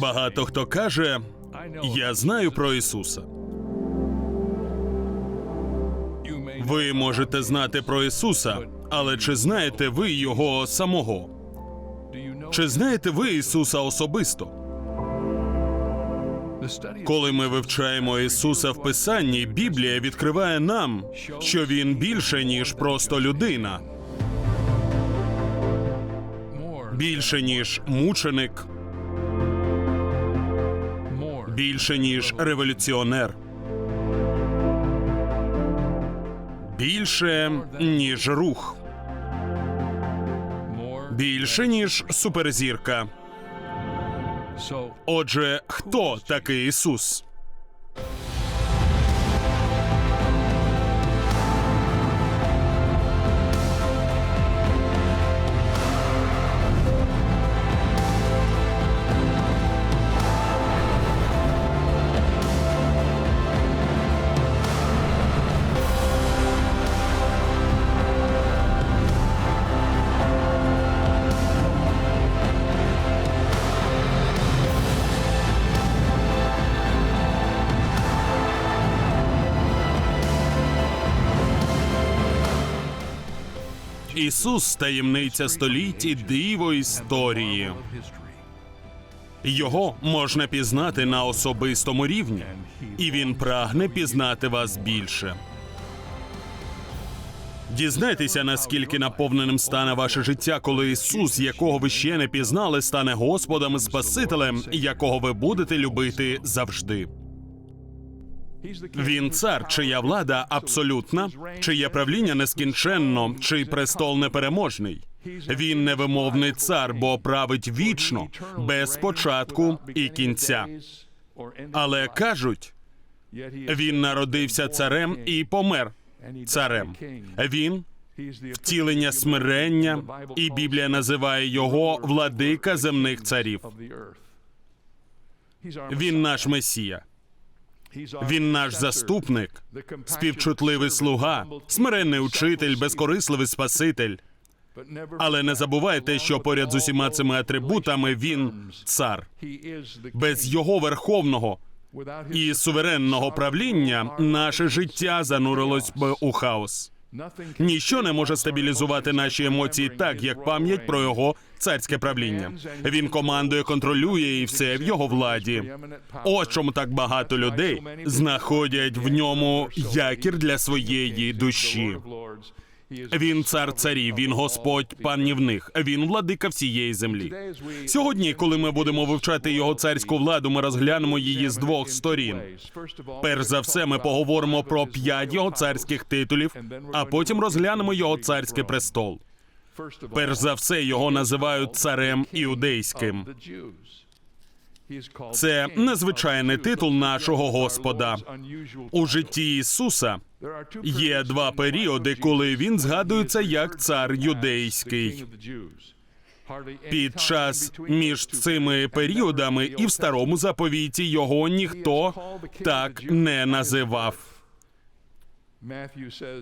Багато хто каже, я знаю про Ісуса. Ви можете знати про Ісуса, але чи знаєте ви Його самого? Чи знаєте ви Ісуса особисто? Коли ми вивчаємо Ісуса в Писанні, Біблія відкриває нам, що Він більше, ніж просто людина, більше, ніж мученик, більше, ніж революціонер. Більше, ніж рух, більше, ніж суперзірка. Отже, хто такий Ісус? Ісус таємниця століть і диво історії. Його можна пізнати на особистому рівні, і він прагне пізнати вас більше. Дізнайтеся, наскільки наповненим стане ваше життя, коли Ісус, якого ви ще не пізнали, стане Господом і Спасителем, якого ви будете любити завжди. Він цар, чия влада абсолютна, чиє правління нескінченно, чий престол непереможний. Він невимовний цар, бо править вічно, без початку і кінця. Але кажуть, він народився царем і помер царем. Він втілення смирення, і Біблія називає його владика земних царів. Він наш месія. Він наш заступник, співчутливий слуга, смиренний учитель, безкорисливий спаситель. Але не забувайте, що поряд з усіма цими атрибутами він цар. Без його верховного і суверенного правління наше життя занурилось б у хаос. Ніщо не може стабілізувати наші емоції так, як пам'ять про його царське правління. Він командує, контролює і все в його владі. Ось чому так багато людей знаходять в ньому якір для своєї душі. Він цар царів, він Господь панівних, він владика всієї землі. Сьогодні, коли ми будемо вивчати його царську владу, ми розглянемо її з двох сторін. Перш за все, ми поговоримо про п'ять його царських титулів, а потім розглянемо його царський престол. Перш за все, його називають царем іудейським. Це незвичайний титул нашого Господа. У житті Ісуса є два періоди, коли він згадується як цар юдейський. Під час між цими періодами і в старому заповіті його ніхто так не називав.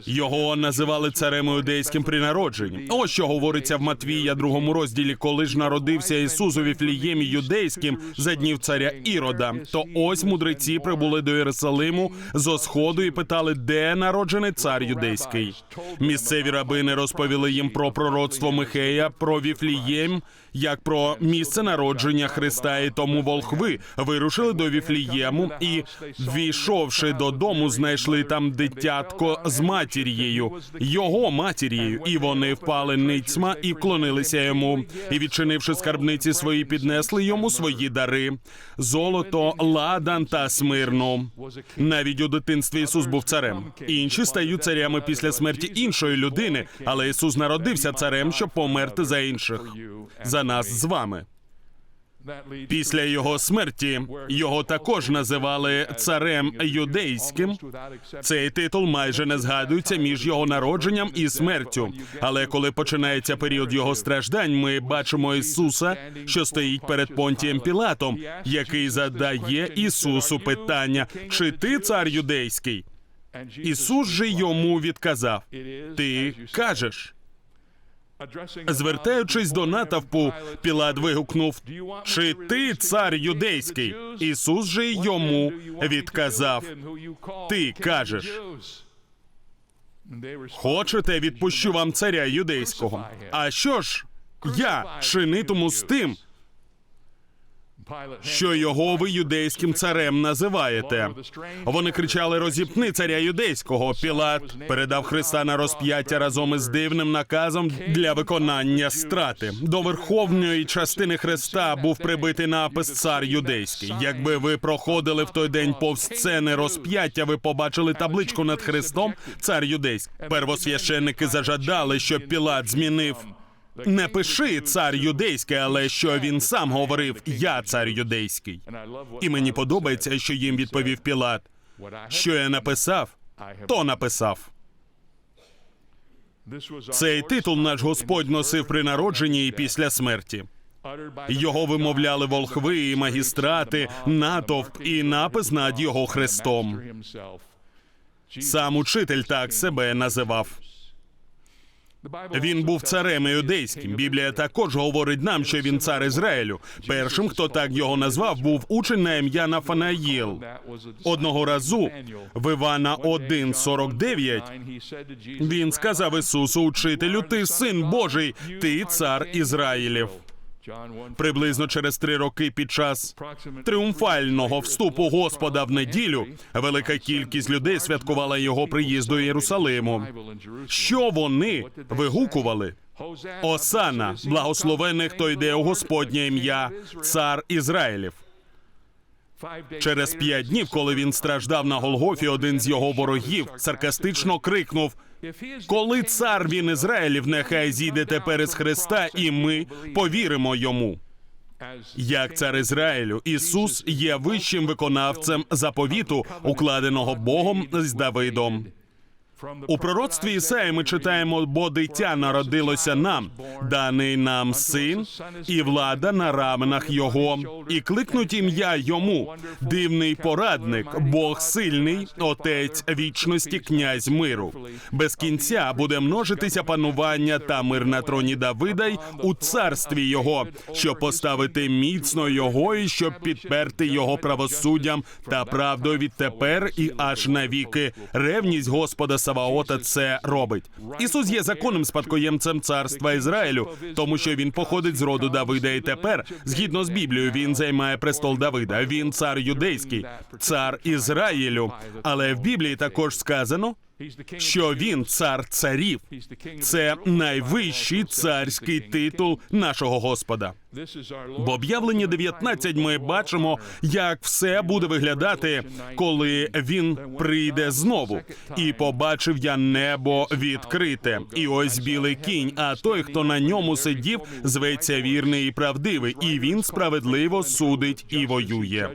Його називали царем іудейським при народженні. Ось що говориться в Матвія, другому розділі, коли ж народився Ісус у Віфліємі юдейським за днів царя Ірода. То ось мудреці прибули до Єрусалиму зо сходу і питали, де народжений цар юдейський. Місцеві рабини розповіли їм про пророцтво Михея, про Віфлієм, як про місце народження Христа, і тому волхви вирушили до Віфлієму і, війшовши додому, знайшли там дитятко з матір'єю, його матір'єю, і вони впали ницьма і вклонилися йому. І, відчинивши скарбниці свої, піднесли йому свої дари: золото, ладан та смирну. Навіть у дитинстві Ісус був царем. Інші стають царями після смерті іншої людини, але Ісус народився царем, щоб померти за інших. За нас з вами. Після його смерті його також називали царем юдейським. Цей титул майже не згадується між його народженням і смертю. Але коли починається період його страждань, ми бачимо Ісуса, що стоїть перед Понтієм Пілатом, який задає Ісусу питання: чи ти цар юдейський? Ісус же йому відказав: Ти кажеш. Звертаючись до натовпу, Пілат вигукнув: Чи ти цар юдейський? Ісус же йому відказав: Ти кажеш. Хочете, відпущу вам царя юдейського. А що ж я чинитиму з тим, що його ви юдейським царем називаєте? Вони кричали: розіпни царя юдейського. Пілат передав Христа на розп'яття разом із дивним наказом для виконання страти. До верховної частини Христа був прибитий напис цар юдейський. Якби ви проходили в той день повз сцени розп'яття, ви побачили табличку над Христом цар юдейський. Первосвященники зажадали, щоб Пілат змінив. Не пиши цар юдейський, але що він сам говорив Я цар юдейський. І мені подобається, що їм відповів Пілат. Що я написав, то написав. Цей титул наш Господь носив при народженні і після смерті. Його вимовляли волхви і магістрати, натовп і напис над його хрестом. Сам учитель так себе називав. Він був царем іудейським. Біблія також говорить нам, що він цар Ізраїлю. Першим, хто так його назвав, був учень на ім'я Нафанаїл. Одного разу в Івана 1.49 він сказав Ісусу, учителю, ти син Божий, ти цар Ізраїлів. Приблизно через три роки під час тріумфального вступу Господа в неділю велика кількість людей святкувала його приїзд до Єрусалиму. Що вони вигукували? Осана, благословений, хто йде у Господнє ім'я, цар Ізраїлів. Через п'ять днів, коли він страждав на Голгофі, один з його ворогів саркастично крикнув: Коли цар він Ізраїлів, нехай зійде тепер із Христа, і ми повіримо йому. Як цар Ізраїлю, Ісус є вищим виконавцем заповіту, укладеного Богом з Давидом. У пророцтві Ісаї ми читаємо, бо дитя народилося нам, даний нам син, і влада на раменах його, і кликнуть ім'я йому, дивний порадник, Бог сильний, отець вічності, князь миру. Без кінця буде множитися панування та мир на троні Давида й у царстві його, щоб поставити міцно його і щоб підперти його правосуддям та правдою відтепер і аж навіки. Ревність Господа Саваота це робить. Ісус є законним спадкоємцем царства Ізраїлю, тому що він походить з роду Давида. І тепер, згідно з Біблією, він займає престол Давида. Він цар юдейський, цар Ізраїлю. Але в Біблії також сказано, що він цар царів. Це найвищий царський титул нашого Господа. В об'явленні 19 ми бачимо, як все буде виглядати, коли він прийде знову. І побачив я небо відкрите, і ось білий кінь. А той, хто на ньому сидів, зветься вірний і правдивий, і він справедливо судить і воює.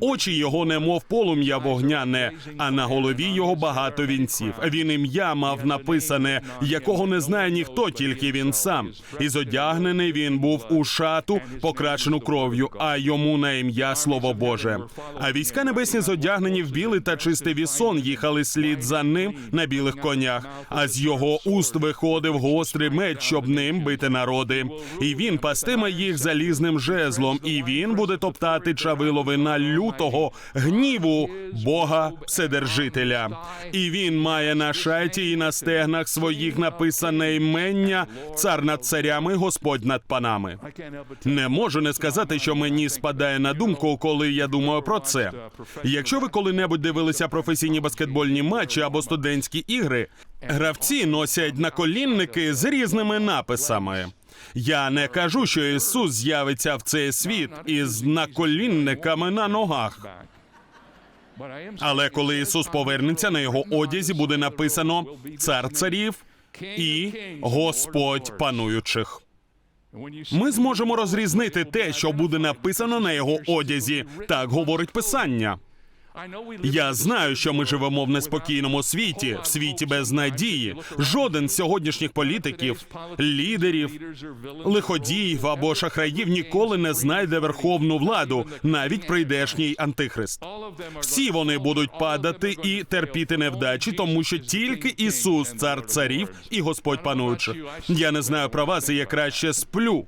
Очі його, немов полум'я вогняне, а на голові його багато вінців. Він ім'я мав написане, якого не знає ніхто, тільки він сам. І зодягнений він був у шату, покрачену кров'ю, а йому на ім'я слово Боже. А війська небесні зодягнені в білий та чистий вісон їхали слід за ним на білих конях. А з його уст виходив гострий меч, щоб ним бити народи. І він пастиме їх залізним жезлом, і він буде топтати чавиловина лютого гніву Бога Вседержителя. І він має на шаті і на стегнах своїх написане імення цар над царями, Господь над панами. Не можу не сказати, що мені спадає на думку, коли я думаю про це. Якщо ви коли-небудь дивилися професійні баскетбольні матчі або студентські ігри, гравці носять наколінники з різними написами. Я не кажу, що Ісус з'явиться в цей світ із наколінниками на ногах. Але коли Ісус повернеться, на його одязі буде написано цар царів і Господь пануючих. Ми зможемо розрізнити те, що буде написано на його одязі. Так говорить писання. Я знаю, що ми живемо в неспокійному світі, в світі без надії. Жоден з сьогоднішніх політиків, лідерів, лиходіїв або шахраїв ніколи не знайде верховну владу, навіть прийдешній антихрист. Всі вони будуть падати і терпіти невдачі, тому що тільки Ісус, цар царів і Господь пануючих. Я не знаю про вас, і я краще сплю.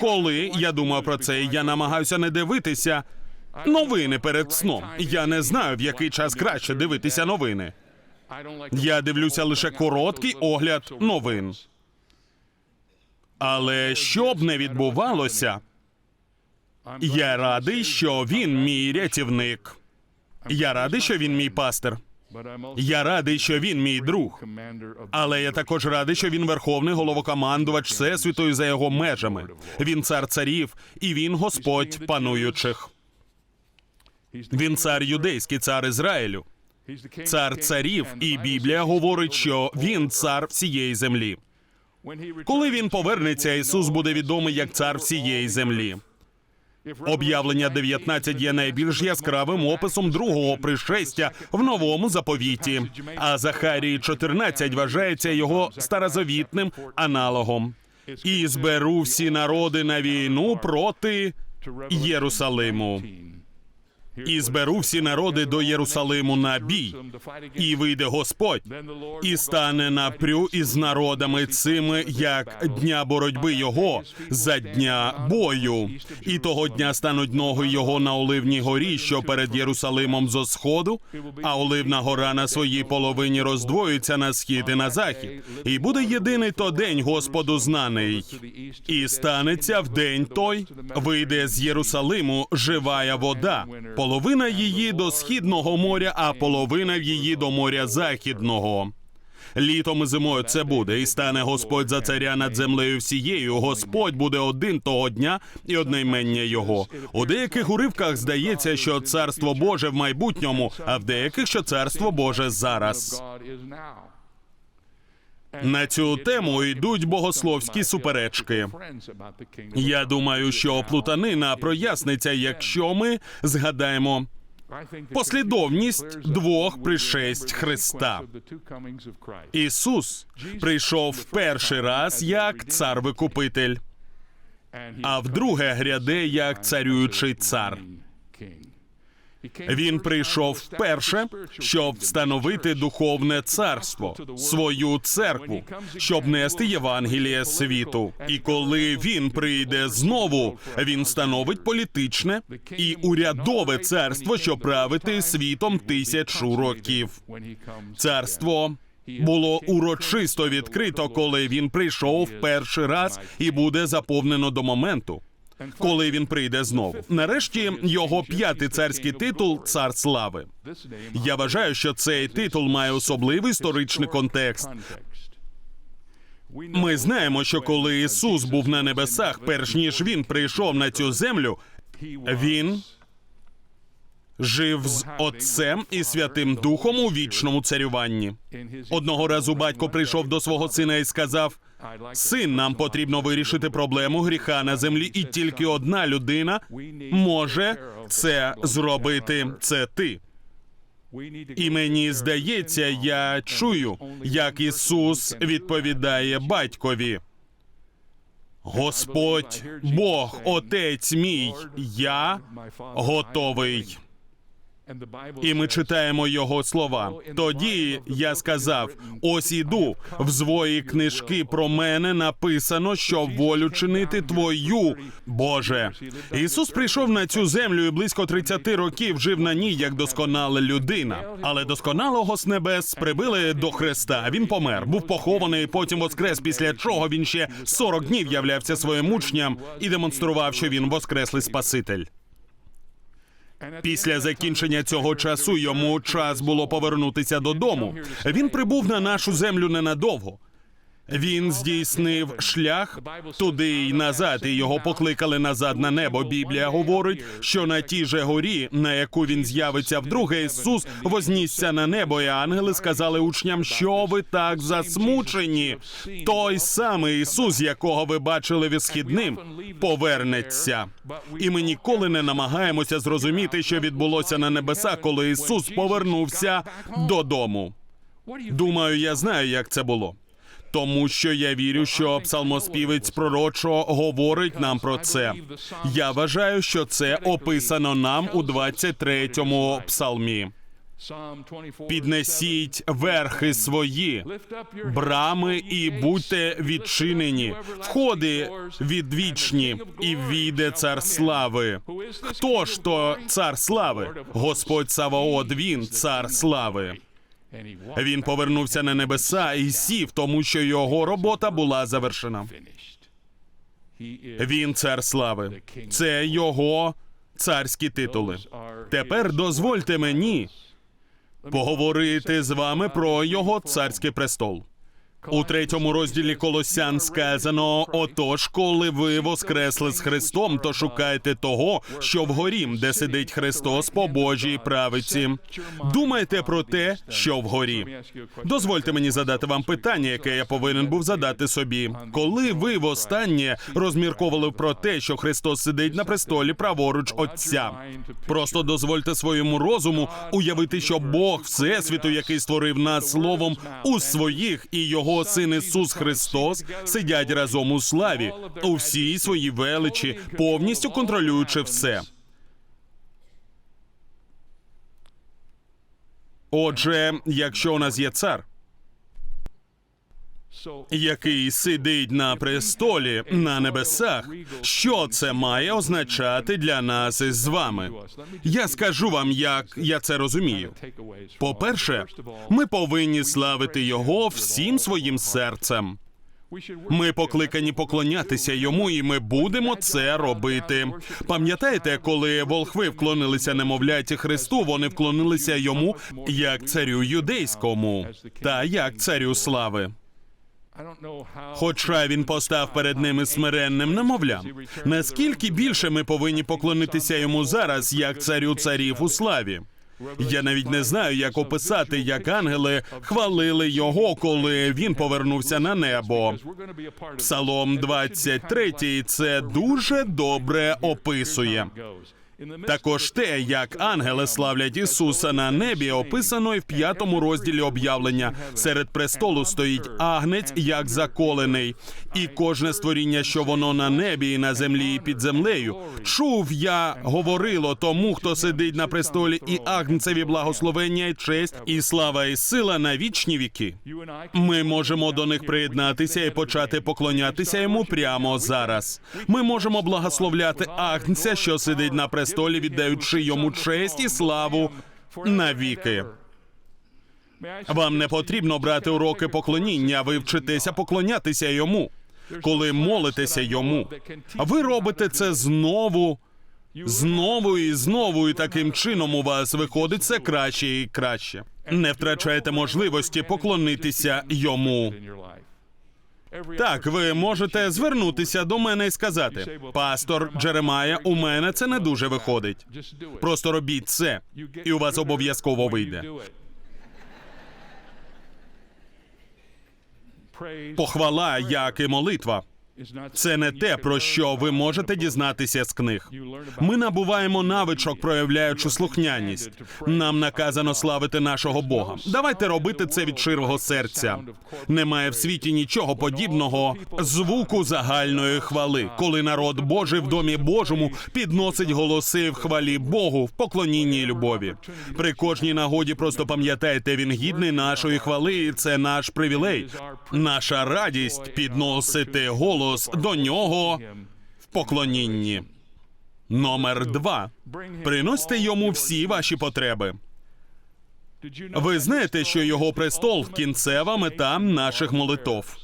Коли я думаю про це, я намагаюся не дивитися новини перед сном. Я не знаю, в який час краще дивитися новини. Я дивлюся лише короткий огляд новин. Але що б не відбувалося, я радий, що він мій рятівник. Я радий, що він мій пастир. Я радий, що він мій друг. Але я також радий, що він верховний головокомандувач всесвіту і за його межами. Він цар царів, і він Господь пануючих. Він цар юдейський, цар Ізраїлю, цар царів, і Біблія говорить, що він цар всієї землі. Коли він повернеться, Ісус буде відомий як цар всієї землі. Об'явлення 19 є найбільш яскравим описом другого пришестя в новому заповіті. А Захарії 14 вважається його старозавітним аналогом. І зберу всі народи на війну проти Єрусалиму. І зберу всі народи до Єрусалиму на бій. І вийде Господь, і стане напрю із народами цими, як дня боротьби його за дня бою. І того дня стануть ноги його на оливній горі, що перед Єрусалимом зо сходу, а оливна гора на своїй половині роздвоїться на схід і на захід. І буде єдиний то день Господу знаний. І станеться в день той, вийде з Єрусалиму живая вода. Половина її до східного моря, а половина її до моря західного. Літом і зимою це буде, і стане Господь за царя над землею всією. Господь буде один того дня і одноімення його. У деяких уривках здається, що царство Боже в майбутньому, а в деяких, що царство Боже зараз. На цю тему йдуть богословські суперечки. Я думаю, що плутанина проясниться, якщо ми згадаємо послідовність двох пришесть Христа. Ісус прийшов в перший раз як цар викупитель, а вдруге гряде як царюючий цар. Він прийшов вперше, щоб встановити духовне царство, свою церкву, щоб нести Євангеліє світу. І коли він прийде знову, він становить політичне і урядове царство, що правити світом тисячу років. Царство було урочисто відкрито, коли він прийшов перший раз, і буде заповнено до моменту. Коли він прийде знову, нарешті його п'ятий царський титул цар слави. Я вважаю, що цей титул має особливий історичний контекст. Ми знаємо, що коли Ісус був на небесах, перш ніж він прийшов на цю землю, він жив з Отцем і Святим Духом у вічному царюванні. Одного разу батько прийшов до свого сина і сказав: Син, нам потрібно вирішити проблему гріха на землі, і тільки одна людина може це зробити. Це ти. І мені здається, я чую, як Ісус відповідає батькові. Господь, Бог, Отець мій, я готовий. І ми читаємо його слова. Тоді я сказав: ось іду в звої книжки про мене написано, що волю чинити твою, Боже. Ісус прийшов на цю землю і близько 30 років жив на ній як досконала людина. Але досконалого з небес прибили до Христа. Він помер, був похований, потім воскрес. Після чого він ще 40 днів являвся своїм учням і демонстрував, що він воскреслий Спаситель. Після закінчення цього часу йому час було повернутися додому. Він прибув на нашу землю ненадовго. Він здійснив шлях туди й назад, і його покликали назад на небо. Біблія говорить, що на тій же горі, на яку він з'явиться вдруге, Ісус вознісся на небо, і ангели сказали учням, що ви так засмучені. Той самий Ісус, якого ви бачили висхідним, повернеться. І ми ніколи не намагаємося зрозуміти, що відбулося на небесах, коли Ісус повернувся додому. Думаю, я знаю, як це було. Тому що я вірю, що псалмоспівець пророчо говорить нам про це. Я вважаю, що це описано нам у 23-му псалмі. Піднесіть верхи свої, брами і будьте відчинені, входи відвічні, і війде цар слави. Хто ж то цар слави? Господь Саваот, він цар слави. Він повернувся на небеса і сів, тому що його робота була завершена. Він цар слави. Це його царські титули. Тепер дозвольте мені поговорити з вами про його царський престол. У третьому розділі Колосян сказано: отож, коли ви воскресли з Христом, то шукайте того, що вгорі, де сидить Христос по Божій правиці. Думайте про те, що вгорі. Дозвольте мені задати вам питання, яке я повинен був задати собі. Коли ви востаннє розмірковували про те, що Христос сидить на престолі праворуч Отця? Просто дозвольте своєму розуму уявити, що Бог Всесвіту, який створив нас словом у своїх і його син Ісус Христос, сидять разом у славі у всій своїй величі, повністю контролюючи все. Отже, якщо у нас є цар, який сидить на престолі на небесах, що це має означати для нас із вами? Я скажу вам, як я це розумію. По-перше, ми повинні славити його всім своїм серцем. Ми покликані поклонятися йому, і ми будемо це робити. Пам'ятаєте, коли волхви вклонилися немовляті Христу, вони вклонилися йому як царю юдейському та як царю слави. Хоча він постав перед ними смиренним немовлям. Наскільки більше ми повинні поклонитися йому зараз, як царю царів у славі? Я навіть не знаю, як описати, як ангели хвалили його, коли він повернувся на небо. Псалом 23 це дуже добре описує. Також те, як ангели славлять Ісуса на небі, описано і в п'ятому розділі об'явлення. Серед престолу стоїть агнець, як заколений, і кожне створіння, що воно на небі і на землі, і під землею. Чув я говорило тому, хто сидить на престолі, і агнцеві благословення, і честь, і слава, і сила на вічні віки. Ми можемо до них приєднатися і почати поклонятися йому прямо зараз. Ми можемо благословляти агнця, що сидить на престолі, віддаючи йому честь і славу навіки. Вам не потрібно брати уроки поклоніння, ви вчитеся поклонятися йому. Коли молитеся йому, ви робите це знову, знову і знову, і таким чином у вас виходить все краще і краще. Не втрачайте можливості поклонитися йому. Так, ви можете звернутися до мене і сказати: пастор Джеремая, у мене це не дуже виходить. Просто робіть це, і у вас обов'язково вийде. Похвала, як і молитва. Це не те, про що ви можете дізнатися з книг. Ми набуваємо навичок, проявляючи слухняність. Нам наказано славити нашого Бога. Давайте робити це від щирого серця. Немає в світі нічого подібного звуку загальної хвали, коли народ Божий в домі Божому підносить голоси в хвалі Богу в поклонінні любові. При кожній нагоді просто пам'ятайте, він гідний нашої хвали. і Це наш привілей, наша радість підносити голос до нього в поклонінні. Номер два. Приносьте йому всі ваші потреби. Ви знаєте, що його престол кінцева мета наших молитов.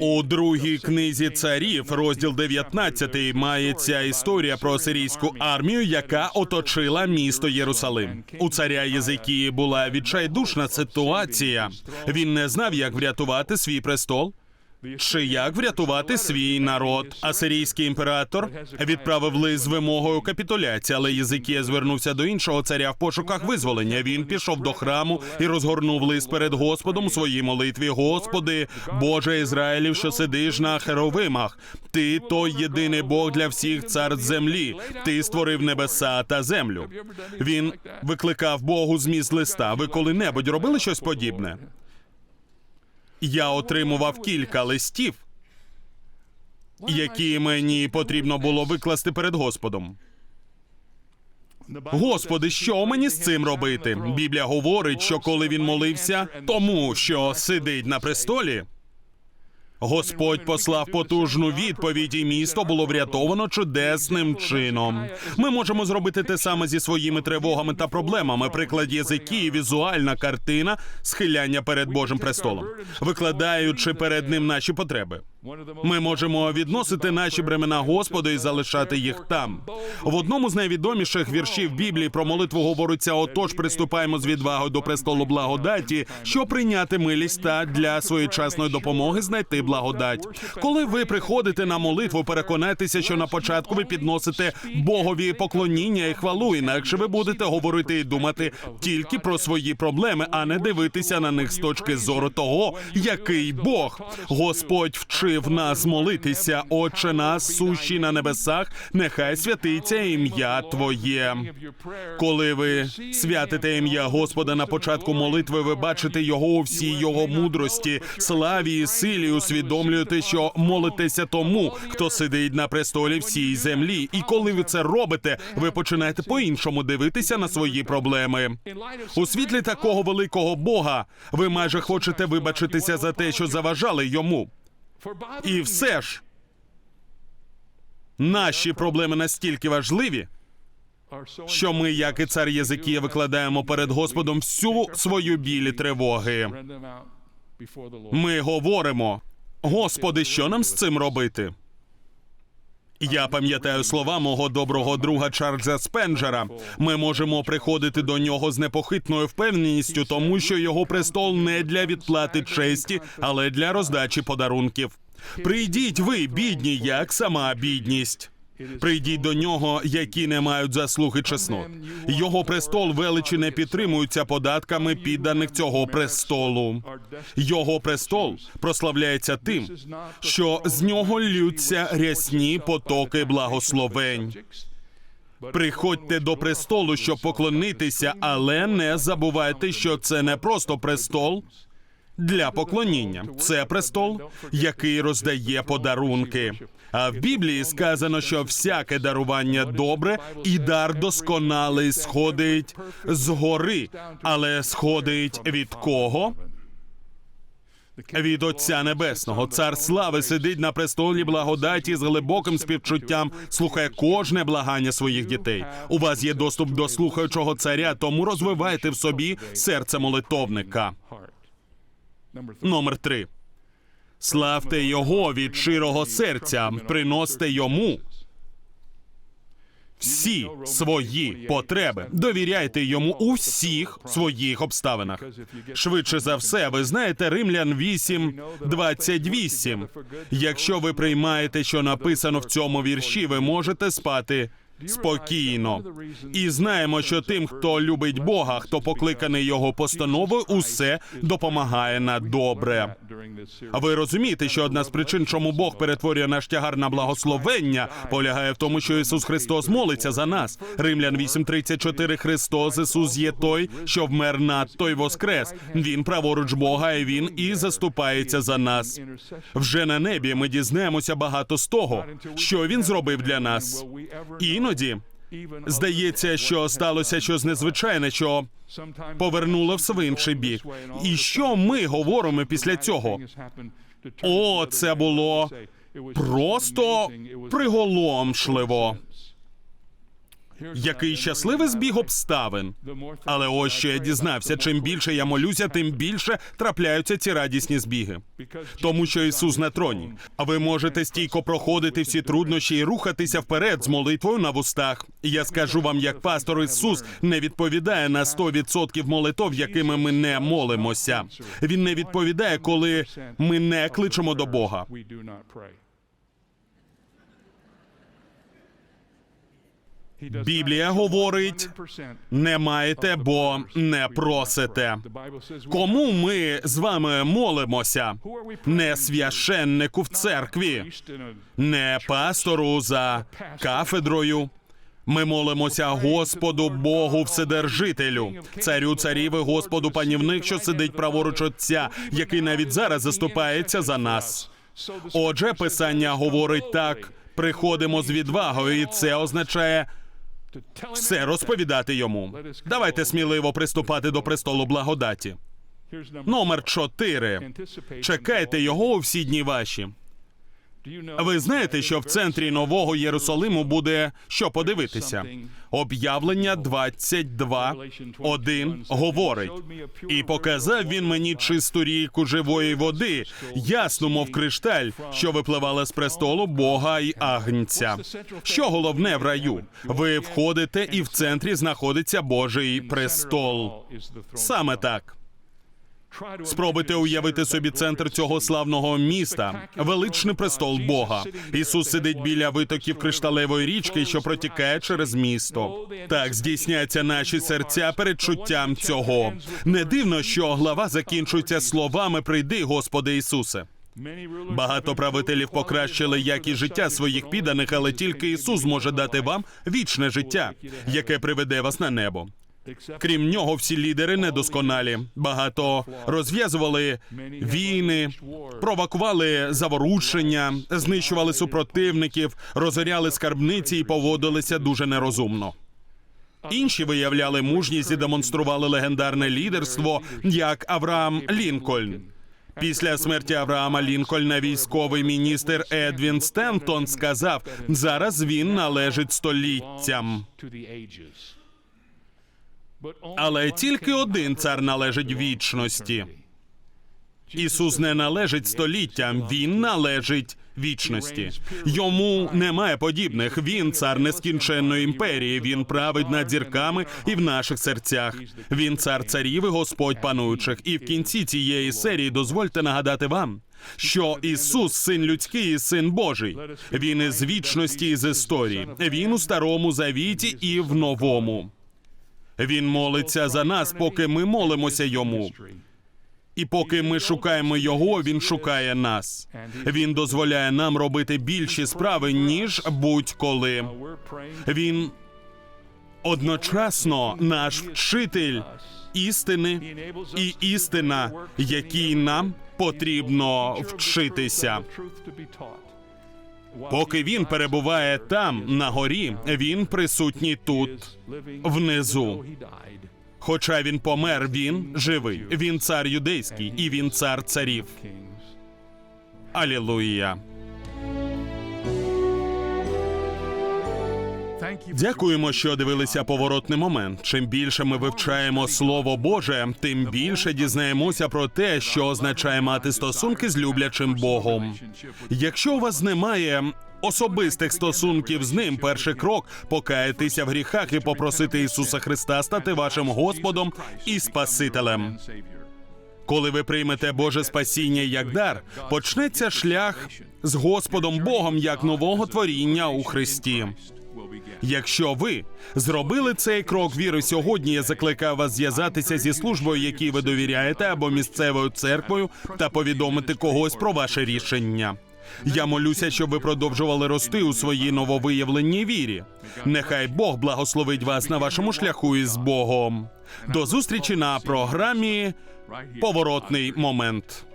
У другій книзі царів, розділ 19, мається історія про сирійську армію, яка оточила місто Єрусалим. У царя Єзикії була відчайдушна ситуація. Він не знав, як врятувати свій престол. Чи як врятувати свій народ? Асирійський імператор відправив лист з вимогою капітуляції, але Єзикія звернувся до іншого царя в пошуках визволення. Він пішов до храму і розгорнув лист перед Господом у своїй молитві. Господи, Боже Ізраїлів, що сидиш на херовимах. Ти той єдиний Бог для всіх цар землі. Ти створив небеса та землю. Він викликав Богу зміст листа. Ви коли-небудь робили щось подібне? Я отримував кілька листів, які мені потрібно було викласти перед Господом. Господи, що мені з цим робити? Біблія говорить, що коли він молився, тому що сидить на престолі. Господь послав потужну відповідь, і місто було врятовано чудесним чином. Ми можемо зробити те саме зі своїми тривогами та проблемами. Приклад язики, візуальна картина, схиляння перед Божим престолом, викладаючи перед ним наші потреби. Ми можемо відносити наші бремена Господу і залишати їх там. В одному з найвідоміших віршів Біблії про молитву говориться: отож, приступаємо з відвагою до престолу благодаті, щоб прийняти милість та для своєчасної допомоги знайти благодать. Коли ви приходите на молитву, переконайтеся, що на початку ви підносите Богові поклоніння і хвалу. Інакше ви будете говорити і думати тільки про свої проблеми, а не дивитися на них з точки зору того, який Бог Господь вчив нас молитися, Отче нас, сущий на небесах, нехай святиться ім'я Твоє. Коли ви святите ім'я Господа на початку молитви, ви бачите його у всій його мудрості, славі і силі, усвідомлюєте, що молитеся тому, хто сидить на престолі всій землі. І коли ви це робите, ви починаєте по-іншому дивитися на свої проблеми. У світлі такого великого Бога ви майже хочете вибачитися за те, що заважали йому. І все ж наші проблеми настільки важливі, що ми, як і цар Єзикія, викладаємо перед Господом всю свою білі тривоги. Ми говоримо, Господи, що нам з цим робити? Я пам'ятаю слова мого доброго друга Чарльза Спенджера. Ми можемо приходити до нього з непохитною впевненістю, тому що його престол не для відплати честі, але для роздачі подарунків. Прийдіть ви, бідні, як сама бідність. Прийдіть до нього, які не мають заслуги чеснот. Його престол величі не підтримується податками підданих цього престолу. Його престол прославляється тим, що з нього ллються рясні потоки благословень. Приходьте до престолу, щоб поклонитися, але не забувайте, що це не просто престол для поклоніння. Це престол, який роздає подарунки. А в Біблії сказано, що всяке дарування добре і дар досконалий сходить з гори, але сходить від кого? Від Отця Небесного, цар слави сидить на престолі благодаті з глибоким співчуттям, слухає кожне благання своїх дітей. У вас є доступ до слухаючого царя, тому розвивайте в собі серце молитовника. Номер три. Славте його від щирого серця, приносьте йому всі свої потреби. Довіряйте йому у всіх своїх обставинах. Швидше за все, ви знаєте Римлян 8, 28. Якщо ви приймаєте, що написано в цьому вірші, ви можете спати спокійно. І знаємо, що тим, хто любить Бога, хто покликаний його постановою, усе допомагає на добре. Ви розумієте, що одна з причин, чому Бог перетворює наш тягар на благословення, полягає в тому, що Ісус Христос молиться за нас. Римлян 8.34 Христос Ісус є той, що вмер надто й воскрес. Він праворуч Бога, і він і заступається за нас. Вже на небі ми дізнаємося багато з того, що він зробив для нас. Іноді здається, що сталося щось незвичайне, що повернуло в інший бік. І що ми говоримо після цього? О, це було просто приголомшливо. Який щасливий збіг обставин. Але ось що я дізнався: чим більше я молюся, тим більше трапляються ці радісні збіги. Тому що Ісус на троні. А ви можете стійко проходити всі труднощі і рухатися вперед з молитвою на вустах. Я скажу вам, як пастор Ісус не відповідає на 100% молитов, якими ми не молимося. Він не відповідає, коли ми не кличемо до Бога. Біблія говорить: не маєте, бо не просите. Кому ми з вами молимося? Не священнику в церкві, не пастору за кафедрою. Ми молимося Господу Богу Вседержителю, царю царів і Господу панівних, що сидить праворуч Отця, який навіть зараз заступається за нас. Отже, писання говорить так: приходимо з відвагою, і це означає все розповідати йому. Давайте сміливо приступати до престолу благодаті. Номер чотири. Чекайте його у всі дні ваші. Ви знаєте, що в центрі нового Єрусалиму буде що подивитися? Об'явлення 22.1 говорить. І показав він мені чисту ріку живої води, ясну, мов кришталь, що випливала з престолу Бога й Агнця. Що головне в раю? Ви входите, і в центрі знаходиться Божий престол. Саме так. Спробуйте уявити собі центр цього славного міста, величний престол Бога. Ісус сидить біля витоків кришталевої річки, що протікає через місто. Так здійсняться наші серця перед чуттям цього. Не дивно, що глава закінчується словами Прийди, Господи Ісусе. Багато правителів покращили якість життя своїх підданих, але тільки Ісус зможе дати вам вічне життя, яке приведе вас на небо. Крім нього, всі лідери недосконалі. Багато розв'язували війни, провокували заворушення, знищували супротивників, розоряли скарбниці і поводилися дуже нерозумно. Інші виявляли мужність і демонстрували легендарне лідерство, як Авраам Лінкольн. Після смерті Авраама Лінкольна військовий міністр Едвін Стентон сказав: зараз він належить століттям. Але тільки один цар належить вічності. Ісус не належить століттям, він належить вічності. Йому немає подібних. Він цар нескінченної імперії. Він править над зірками і в наших серцях. Він цар царів і Господь пануючих. І в кінці цієї серії дозвольте нагадати вам. Що Ісус, син людський і син Божий, він із вічності і з історії. Він у старому завіті і в новому. Він молиться за нас, поки ми молимося йому. І поки ми шукаємо його, він шукає нас. Він дозволяє нам робити більші справи, ніж будь-коли. Він одночасно наш вчитель істини і істина, якій нам потрібно вчитися. Поки він перебуває там, на горі, він присутній тут, внизу. Хоча він помер, він живий. Він цар юдейський і він цар царів. Алілуя. Дякуємо, що дивилися поворотний момент. Чим більше ми вивчаємо Слово Боже, тим більше дізнаємося про те, що означає мати стосунки з люблячим Богом. Якщо у вас немає особистих стосунків з ним, перший крок покаятися в гріхах і попросити Ісуса Христа стати вашим Господом і Спасителем. Коли ви приймете Боже спасіння як дар, почнеться шлях з Господом Богом як нового творіння у Христі. Якщо ви зробили цей крок віри сьогодні, я закликаю вас зв'язатися зі службою, якій ви довіряєте, або місцевою церквою, та повідомити когось про ваше рішення. Я молюся, щоб ви продовжували рости у своїй нововиявленій вірі. Нехай Бог благословить вас на вашому шляху із Богом. До зустрічі на програмі Поворотний момент.